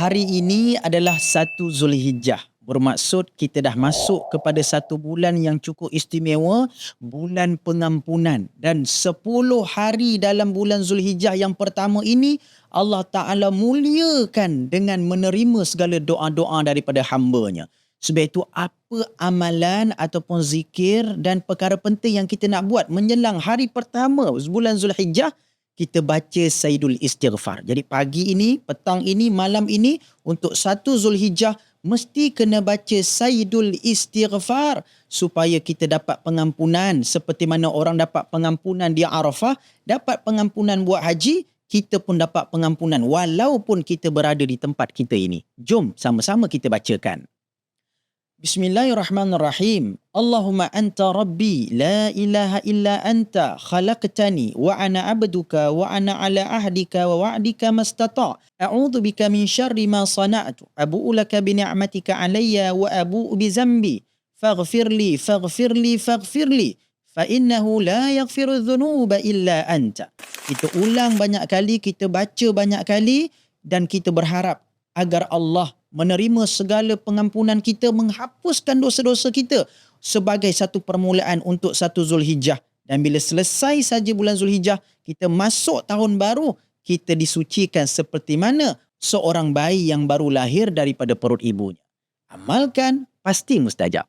Hari ini adalah satu Zulhijjah. Bermaksud kita dah masuk kepada satu bulan yang cukup istimewa, bulan pengampunan. Dan 10 hari dalam bulan Zulhijjah yang pertama ini, Allah Ta'ala muliakan dengan menerima segala doa-doa daripada hambanya. Sebab itu apa amalan ataupun zikir dan perkara penting yang kita nak buat menjelang hari pertama bulan Zulhijjah kita baca Sayyidul Istighfar. Jadi pagi ini, petang ini, malam ini untuk satu Zulhijjah mesti kena baca Sayyidul Istighfar supaya kita dapat pengampunan seperti mana orang dapat pengampunan di Arafah, dapat pengampunan buat haji, kita pun dapat pengampunan walaupun kita berada di tempat kita ini. Jom sama-sama kita bacakan. Bismillahirrahmanirrahim. Allahumma anta rabbi la ilaha illa anta khalaqtani wa ana abduka wa ana ala ahdika wa wa'dika mastata. A'udhu bika min syarri ma sana'tu. Abu'u laka bi ni'matika alayya wa abu'u bi zambi. Faghfirli, faghfirli, faghfirli. Fa innahu la yaghfiru dhunuba illa anta. Kita ulang banyak kali, kita baca banyak kali dan kita berharap agar Allah menerima segala pengampunan kita, menghapuskan dosa-dosa kita sebagai satu permulaan untuk satu Zulhijjah. Dan bila selesai saja bulan Zulhijjah, kita masuk tahun baru, kita disucikan seperti mana seorang bayi yang baru lahir daripada perut ibunya. Amalkan, pasti mustajab.